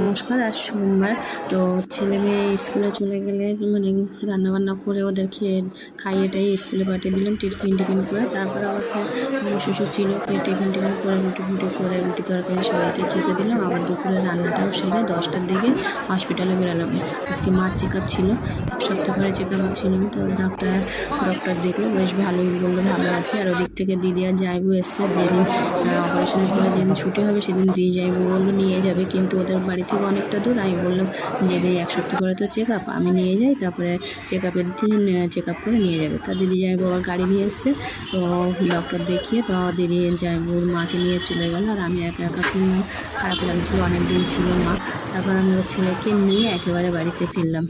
নমস্কার, আজ সোমবার। তো ছেলে মেয়ে স্কুলে চলে গেলে মানে রান্নাবান্না করে ওদের খেয়ে খাইয়ে টাইয়ে স্কুলে পাঠিয়ে দিলাম, টিফিন টিফিন করে। তারপর আবার শ্বশুর ছিল টিফিন টিফিন করে রুটি ফুটি করে রুটি তরকারি সবাইকে খেতে দিলাম। আবার দুপুরে রান্নাটাও সেরে দশটার দিকে হসপিটালে বেরোলাম। আজকে মার চেক আপ ছিল, এক সপ্তাহ পরে চেক আপ ছিলাম। তো ডাক্তার ডক্টর দেখল, বেশ ভালোই বলল ভালো আছে। আর ওদিক থেকে দিদি আর যাইবু এসছে। যেদিন অপারেশন করে যেদিন ছুটি হবে, সেদিন দিয়ে যাইবো বলল, নিয়ে যাবে। কিন্তু ওদের বাড়ি থেকে অনেকটা দূর, আমি বললাম যে দিদি এক সপ্তাহ করে তো চেক আপ আমি নিয়ে যাই, তারপরে চেক আপের দিন চেক আপ করে নিয়ে যাবে। তা দিদি যাই বাবার গাড়ি নিয়ে এসছে, তো ডক্টর দেখিয়ে, তো দিদি যাই যাইবুর মাকে নিয়ে চলে গেল, আর আমি একা একা খারাপ লাগছিল অনেক দিন ছিল মা, তারপর আমি ওর ছেলেকে নিয়ে একেবারে বাড়িতে ফিরলাম।